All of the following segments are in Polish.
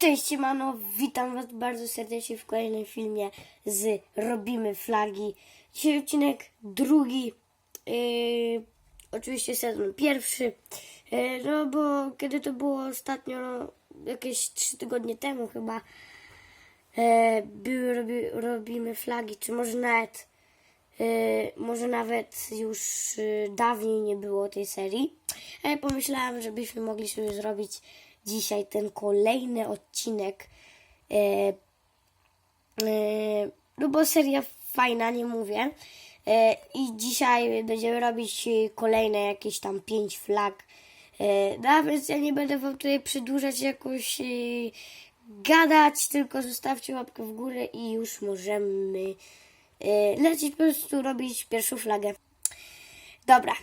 Cześć Mano, witam Was bardzo serdecznie w kolejnym filmie z Robimy Flagi. Dzisiaj odcinek drugi, yy, oczywiście sezon pierwszy, yy, no bo kiedy to było ostatnio, no, jakieś trzy tygodnie temu chyba, yy, były robi, Robimy Flagi, czy może nawet, yy, może nawet już yy, dawniej nie było tej serii. Ale pomyślałam, żebyśmy mogli sobie zrobić dzisiaj ten kolejny odcinek. E, e, no bo seria fajna, nie mówię. E, I dzisiaj będziemy robić kolejne jakieś tam pięć flag. E, no więc ja nie będę wam tutaj przedłużać jakoś e, gadać, tylko zostawcie łapkę w górę i już możemy e, lecieć po prostu robić pierwszą flagę. Dobra.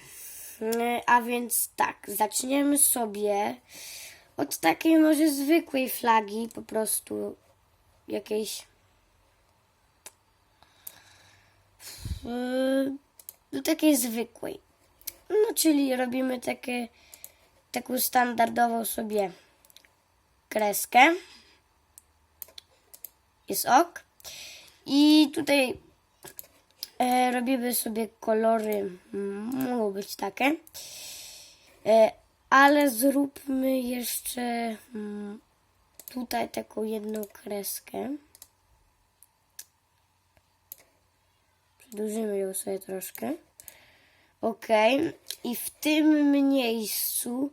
E, A więc tak, zaczniemy sobie od takiej może zwykłej flagi, po prostu jakiejś. Yy, Do takiej zwykłej. No, czyli robimy takie, taką standardową sobie kreskę. Jest ok. I tutaj e, robimy sobie kolory, mogą być takie. E, ale zróbmy jeszcze mm, tutaj taką jedną kreskę. Przedłużymy ją sobie troszkę. Ok. I w tym miejscu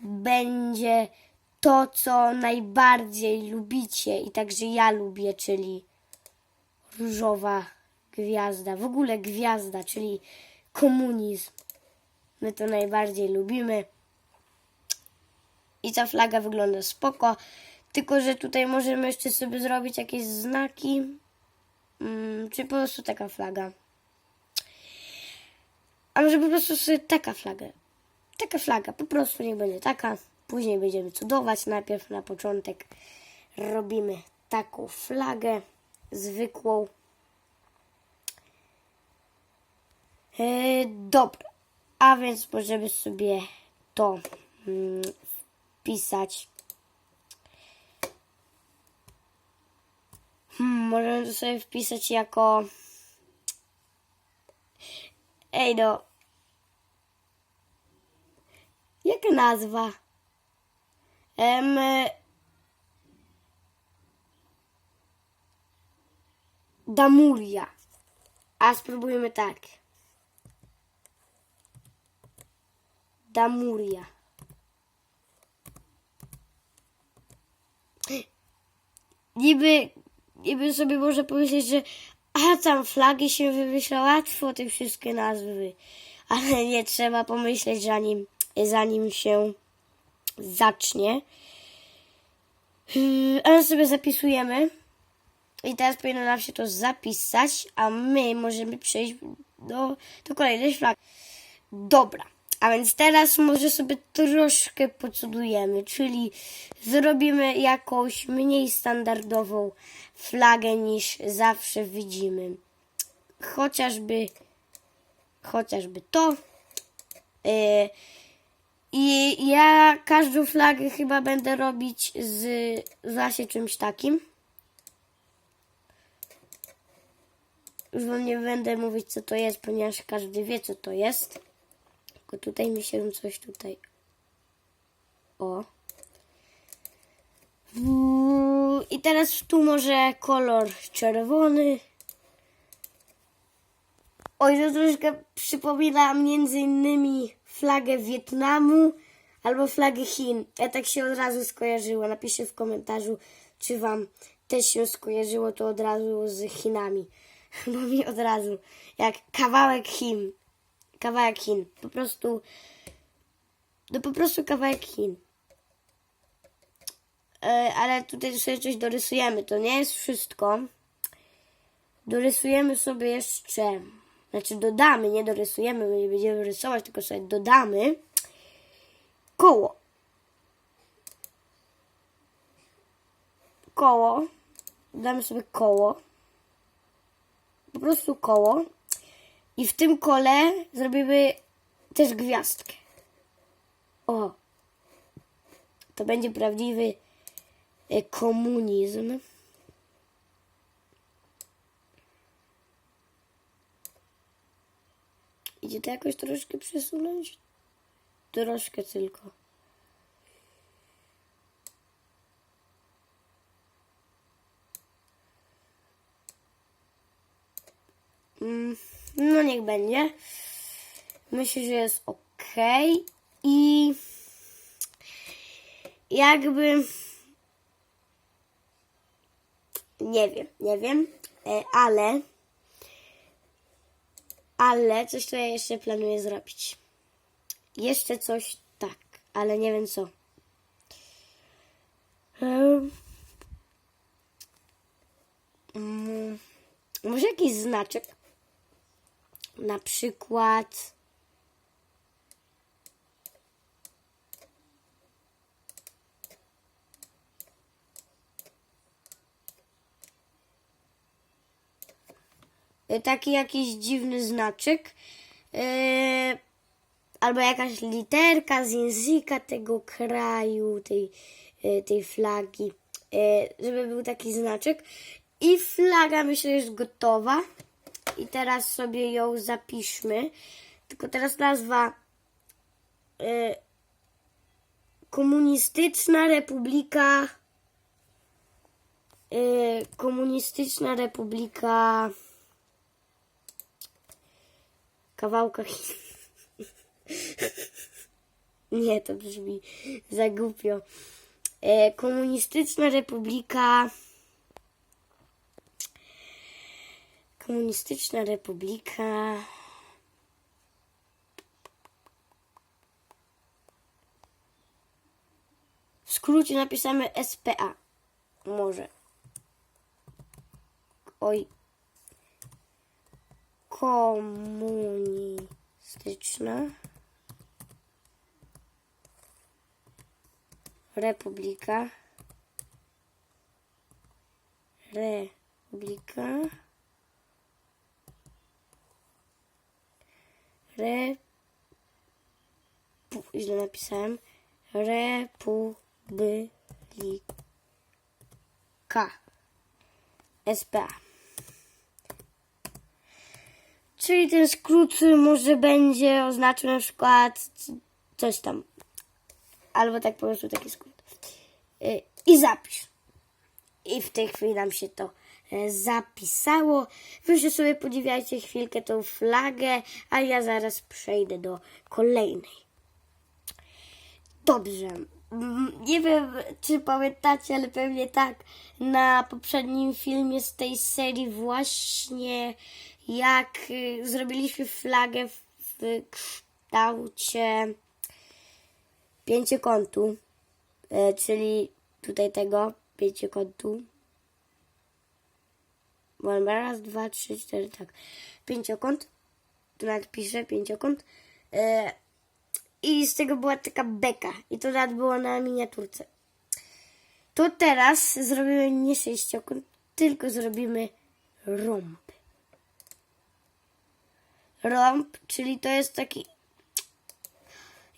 będzie to, co najbardziej lubicie i także ja lubię, czyli różowa gwiazda. W ogóle gwiazda, czyli komunizm. My to najbardziej lubimy. I ta flaga wygląda spoko. Tylko, że tutaj możemy jeszcze sobie zrobić jakieś znaki. Mm, czy po prostu taka flaga. A może po prostu sobie taka flaga. Taka flaga, po prostu niech będzie taka. Później będziemy cudować. Najpierw na początek robimy taką flagę zwykłą. E, dobra, a więc możemy sobie to wpisać. Hmm, możemy to sobie wpisać jako. Ej no. Jaka nazwa? Em, Damuria. A spróbujmy tak. Damuria. Niby, niby sobie można pomyśleć, że a tam flagi się wymyśla łatwo, te wszystkie nazwy. Ale nie trzeba pomyśleć, zanim, zanim się zacznie. Yy, Ale sobie zapisujemy. I teraz powinno nam się to zapisać, a my możemy przejść do, do kolejnej flagi. Dobra, a więc teraz może sobie troszkę pocudujemy, czyli zrobimy jakąś mniej standardową flagę niż zawsze widzimy. Chociażby, chociażby to. Yy, I ja każdą flagę chyba będę robić z właśnie czymś takim. Już wam nie będę mówić, co to jest, ponieważ każdy wie, co to jest. Tylko tutaj mi się coś tutaj. O. I teraz tu może kolor czerwony. Oj, to troszkę przypomina między innymi flagę Wietnamu albo flagę Chin. Ja tak się od razu skojarzyło. Napiszcie w komentarzu, czy wam też się skojarzyło to od razu z Chinami. Bo mi od razu, jak kawałek Chin. Kawałek Chin. Po prostu, no po prostu kawałek Chin. E, ale tutaj sobie coś dorysujemy. To nie jest wszystko. Dorysujemy sobie jeszcze, znaczy dodamy, nie dorysujemy, my nie będziemy rysować, tylko sobie dodamy koło. Koło. Dodamy sobie koło. Po prostu koło. I w tym kole zrobimy też gwiazdkę. O. To będzie prawdziwy e, komunizm. Idzie to jakoś troszkę przesunąć? Troszkę tylko. Mm, No niech będzie. Myślę, że jest ok. I jakby nie wiem, nie wiem, e, ale ale coś tu ja jeszcze planuję zrobić. Jeszcze coś tak, ale nie wiem co. Mm, może jakiś znaczek? Na przykład. taki jakiś dziwny znaczek. Yy, albo jakaś literka z języka tego kraju, tej, yy, tej flagi. Yy, żeby był taki znaczek. I flaga myślę jest gotowa. I teraz sobie ją zapiszmy. Tylko teraz nazwa yy, Komunistyczna Republika yy, Komunistyczna Republika kawałka. Nie, to brzmi za głupio. E, Komunistyczna Republika. Komunistyczna Republika. W skrócie napisamy SPA. Może. Oj. Komunistyczna Republika Republika Re Pu- źle napisałem Republika SPA Czyli ten skrót może będzie oznaczał na przykład coś tam. Albo tak po prostu taki skrót. Y, I zapisz. I w tej chwili nam się to zapisało. Wy się sobie podziwiajcie chwilkę tą flagę, a ja zaraz przejdę do kolejnej. Dobrze. Mm, Nie wiem, czy pamiętacie, ale pewnie tak. Na poprzednim filmie z tej serii właśnie jak y, zrobiliśmy flagę w, w kształcie pięciokątu, e, czyli tutaj tego pięciokątu. Mam raz, dwa, trzy, cztery, tak. Pięciokąt. Tu nawet piszę pięciokąt. E, I z tego była taka beka. I to nawet było na miniaturce. To teraz zrobimy nie sześciokąt, tylko zrobimy rąb. Rąb, czyli to jest taki.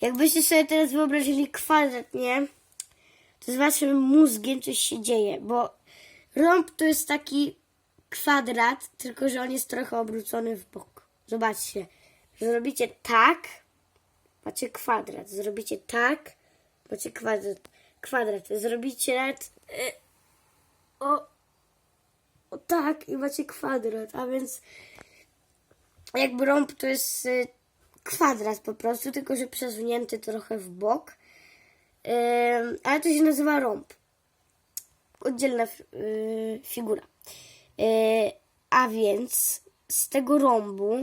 Jakbyście sobie teraz wyobrazili kwadrat, nie? To z waszym mózgiem coś się dzieje, bo rąb to jest taki kwadrat, tylko że on jest trochę obrócony w bok. Zobaczcie. Zrobicie tak, macie kwadrat. Zrobicie tak, macie kwadrat. Kwadrat. Zrobicie y, o, o tak i macie kwadrat. A więc jakby rąb to jest y, kwadrat po prostu, tylko że przesunięty trochę w bok. Ym, ale to się nazywa rąb. Oddzielna figura. Y, a więc z tego rąbu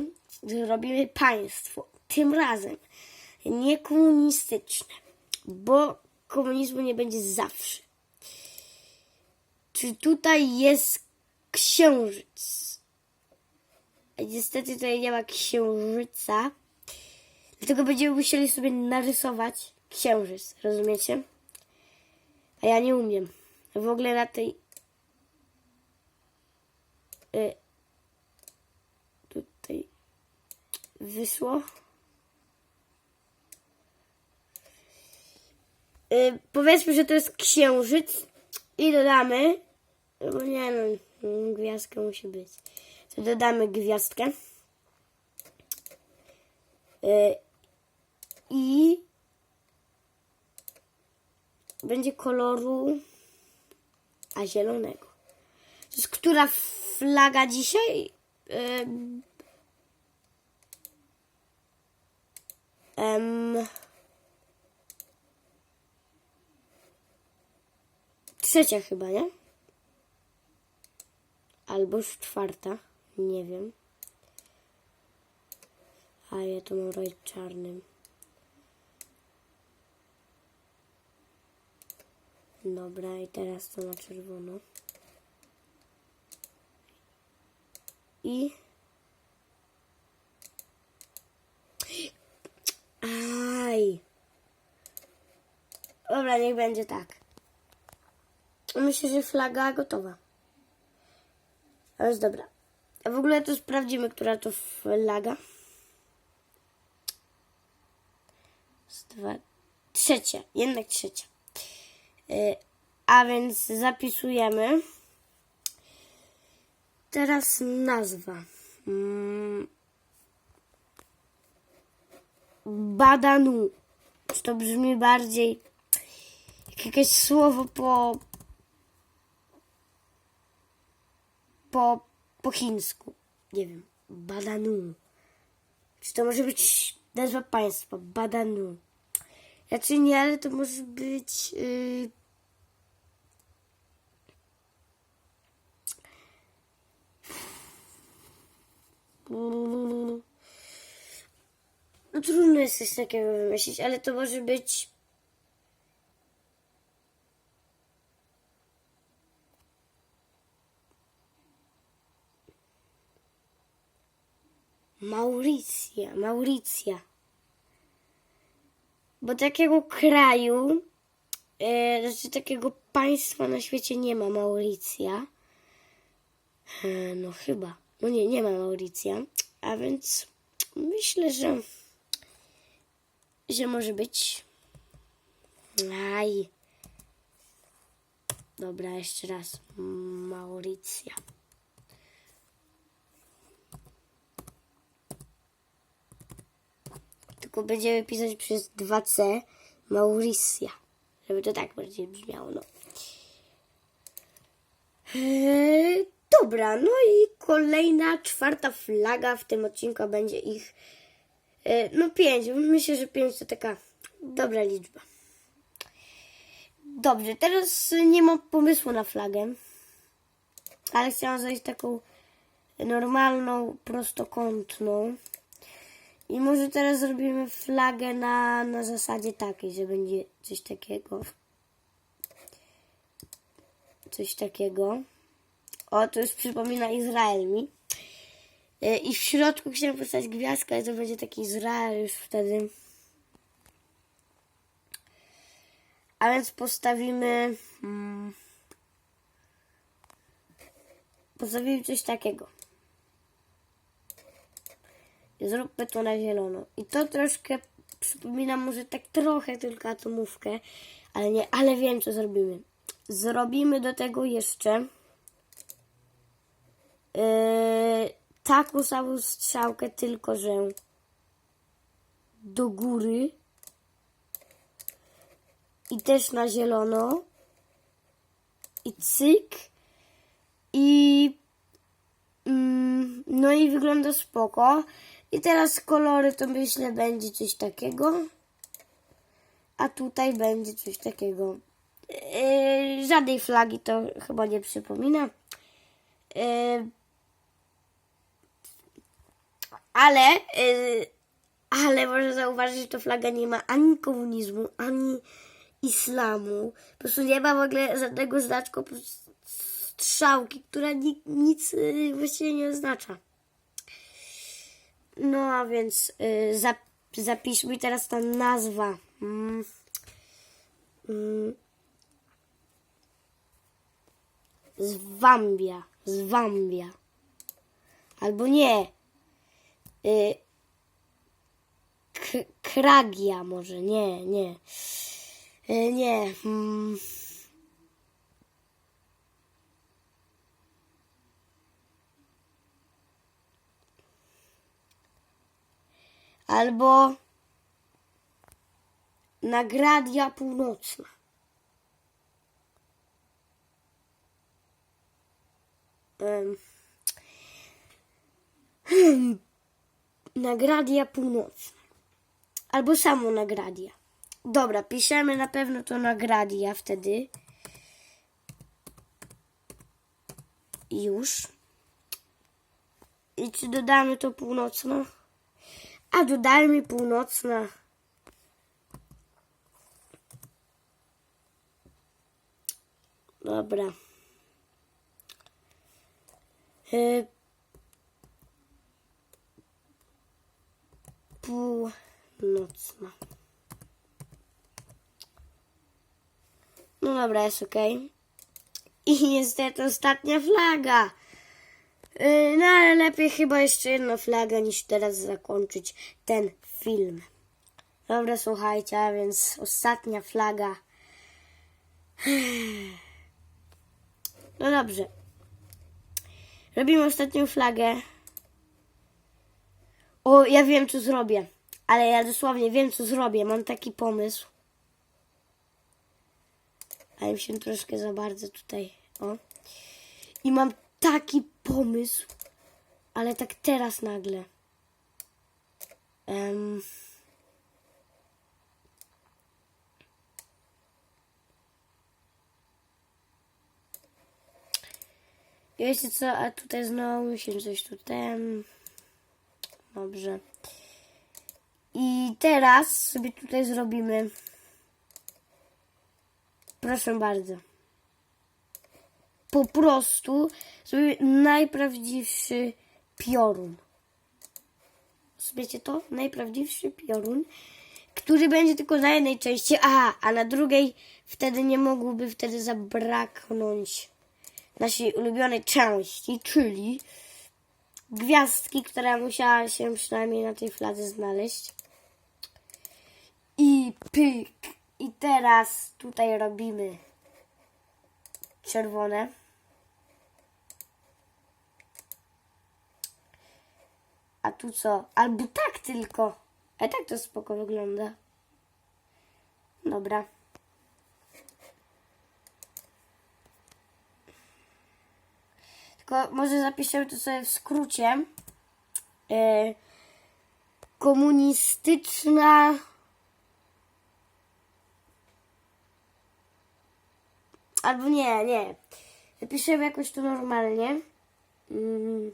robimy państwo. Tym razem nie komunistyczne, bo komunizmu nie będzie zawsze. Czy tutaj jest księżyc? Niestety tutaj nie ma księżyca. Dlatego będziemy musieli sobie narysować księżyc, rozumiecie? A ja nie umiem. W ogóle na tej. Y, tutaj wyszło. Y, powiedzmy, że to jest księżyc. I dodamy, bo nie no, gwiazdka musi być. To dodamy gwiazdkę. Y, I będzie koloru a zielonego. To jest która flaga dzisiaj? Ym, em, trzecia chyba, nie? Albo już czwarta. Nie wiem. A ja to mam robić czarnym. Dobra, i teraz to na czerwono. I... Aj! Dobra, niech będzie tak. Myślę, że flaga gotowa. Ale jest dobra. A w ogóle to sprawdzimy, która to flaga. Dwa, trzecia, jednak trzecia. Y, A więc zapisujemy. Teraz nazwa. Mm. Badanu. Czy to brzmi bardziej jak jakieś słowo po po, po chińsku. Nie wiem. Badanu. Czy to może być nazwa państwa? Badanu. Raczej nie, ale to może być. Yy... No trudno jest coś takiego wymyślić, ale to może być. Mauricja, Mauricja. Bo takiego kraju, e, znaczy takiego państwa na świecie nie ma Mauricja. E, no chyba. No nie, nie ma Mauricja. A więc myślę, że że może być. Aj. Dobra, jeszcze raz. Mauricja. Tylko będziemy pisać przez 2C Mauricja. Żeby to tak bardziej brzmiało, no. Eee, dobra, no i kolejna, czwarta flaga w tym odcinku będzie ich e, no pięć. Myślę, że pięć to taka dobra liczba. Dobrze, teraz nie mam pomysłu na flagę, ale chciałam zrobić taką normalną, prostokątną. I może teraz zrobimy flagę na, na zasadzie takiej, że będzie coś takiego. Coś takiego. O, to już przypomina Izrael mi. E, I w środku chciałem postawić gwiazdkę, ale to będzie taki Izrael już wtedy. A więc postawimy... Hmm, postawimy coś takiego. I Zróbmy to na zielono. I to troszkę przypomina może tak trochę tylko atomówkę, ale nie, ale wiem co zrobimy. Zrobimy do tego jeszcze yy, taką samą strzałkę, tylko że do góry i też na zielono i cyk i mm, no i wygląda spoko. I teraz kolory to myślę będzie coś takiego. A tutaj będzie coś takiego. Yy, żadnej flagi to chyba nie przypomina. Yy, ale, yy, ale można zauważyć, że to flaga nie ma ani komunizmu, ani islamu. Po prostu nie ma w ogóle żadnego znaczku, strzałki, która ni nic yy, właściwie nie oznacza. No a więc y, zap, zapiszmy teraz ta nazwa. Mm. Mm. Zwambia. Zwambia. Albo nie. Y, kragia może, nie, nie. Y, nie. Mm. Albo Nagradia Północna. Um. Nagradia Północna. Albo samo Nagradia. Dobra, piszemy na pewno to Nagradia wtedy. Już. I czy dodamy to północno? A dodajmy północna. Dobra. Y, Północna. No dobra, jest ok. I niestety ostatnia flaga. Yy, No ale lepiej chyba jeszcze jedna flaga niż teraz zakończyć ten film. Dobra, słuchajcie, a więc ostatnia flaga. No dobrze. Robimy ostatnią flagę. O, ja wiem, co zrobię. Ale ja dosłownie wiem, co zrobię. Mam taki pomysł. Ale mi się troszkę za bardzo tutaj. O. I mam taki pomysł. Ale tak teraz nagle. Em. Wiecie co, a tutaj znowu się coś tutaj... Dobrze. I teraz sobie tutaj zrobimy... Proszę bardzo. Po prostu sobie najprawdziwszy piorun. Wiecie to? Najprawdziwszy piorun, który będzie tylko na jednej części, a, a na drugiej wtedy nie mogłoby wtedy zabraknąć naszej ulubionej części, czyli gwiazdki, która musiała się przynajmniej na tej fladze znaleźć. I pyk. I teraz tutaj robimy czerwone. A tu co? Albo tak tylko. A tak to spoko wygląda. Dobra. Tylko może zapiszemy to sobie w skrócie. Yy, komunistyczna Albo nie, nie. Napiszemy jakoś to normalnie. Mm.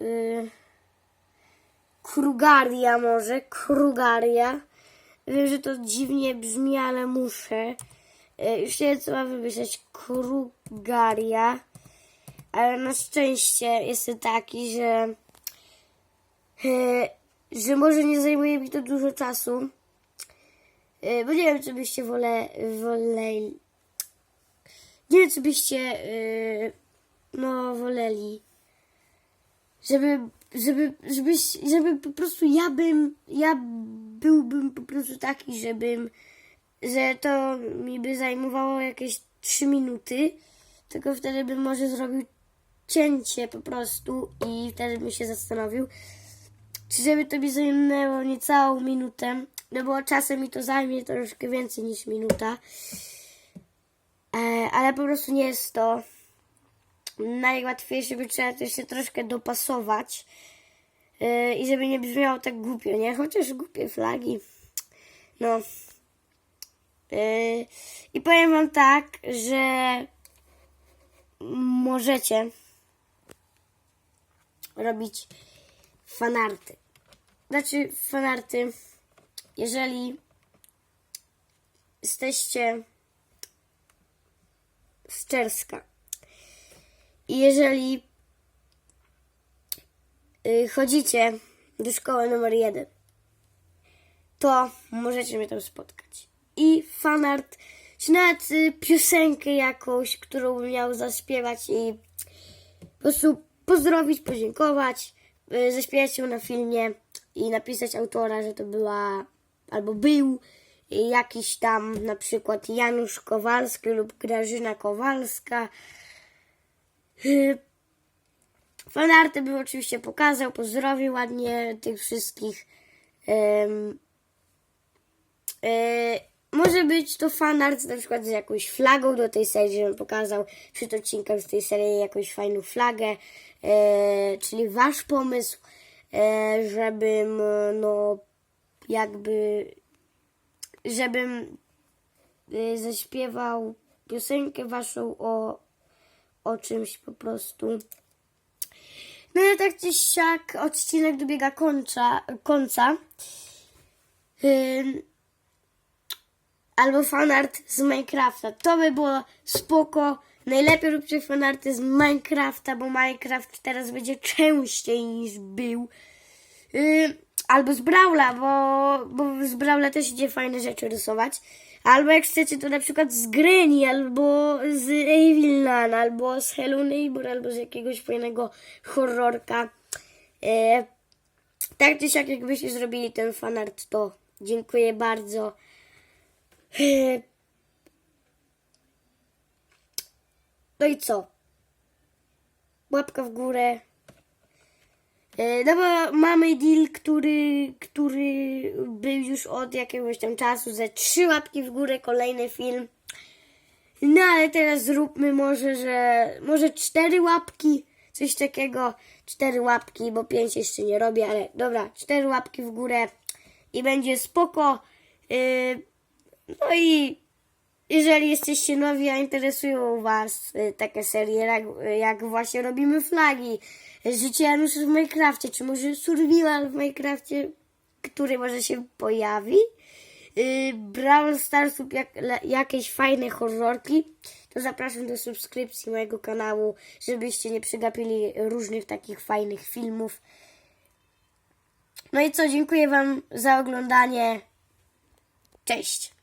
Y, Krugaria może, Krugaria. Wiem, że to dziwnie brzmi, ale muszę. Y, Już nie wiem, co mam wymyśleć. Krugaria. Ale na szczęście jestem taki, że, e, że może nie zajmuje mi to dużo czasu. E, Bo nie wiem, czy byście wole, woleli. Nie wiem, czy byście e, no, woleli. Żeby, żeby, żebyś, żeby po prostu ja bym, ja byłbym po prostu taki, żebym, że to mi by zajmowało jakieś 3 minuty, tylko wtedy bym może zrobił cięcie po prostu i wtedy bym się zastanowił, czy żeby to mi zajmęło niecałą minutę, no bo czasem mi to zajmie troszkę więcej niż minuta, e, ale po prostu nie jest to najłatwiejsze, by trzeba też się troszkę dopasować e, i żeby nie brzmiało tak głupio, nie? Chociaż głupie flagi, no. E, I powiem wam tak, że możecie robić fanarty. Znaczy fanarty, jeżeli jesteście z Czerska jeżeli y, chodzicie do szkoły numer jeden, to możecie mnie tam spotkać. I fanart, czy nawet piosenkę jakąś, którą miał zaśpiewać i po prostu pozdrowić, podziękować, y, zaśpiewać ją na filmie i napisać autora, że to była albo był jakiś tam na przykład Janusz Kowalski lub Grażyna Kowalska. Y, Fanarty bym oczywiście pokazał, pozdrowił ładnie tych wszystkich. E, może być to fanart na przykład z jakąś flagą do tej serii, żebym pokazał przed odcinkiem z tej serii jakąś fajną flagę, e, czyli wasz pomysł, e, żebym no jakby żebym e, zaśpiewał piosenkę waszą o, o czymś po prostu. No i tak czy siak odcinek dobiega końca. końca. Albo fanart z Minecrafta. To by było spoko. Najlepiej róbcie fanarty z Minecrafta, bo Minecraft teraz będzie częściej niż był. Albo z Brawla, bo, bo z Brawla też idzie fajne rzeczy rysować. Albo jak chcecie, to na przykład z Granny, albo z Evil albo z Hello Neighbor, albo z jakiegoś fajnego horrorka. E, tak czy siak, jakbyście zrobili ten fanart, to dziękuję bardzo. E, no i co? Łapka w górę. E, No bo mamy deal, który, który był już od jakiegoś tam czasu, ze trzy łapki w górę, kolejny film. No ale teraz zróbmy może, że może cztery łapki, coś takiego, cztery łapki, bo pięć jeszcze nie robię, ale dobra, cztery łapki w górę i będzie spoko. Yy, no i jeżeli jesteście nowi, a interesują Was y, takie serie, jak, jak właśnie robimy flagi, życie Janusza w Minecrafcie, czy może survival w Minecrafcie, który może się pojawi, y, Brawl Stars lub jak, jakieś fajne horrorki, to zapraszam do subskrypcji mojego kanału, żebyście nie przegapili różnych takich fajnych filmów. No i co, dziękuję Wam za oglądanie. Cześć!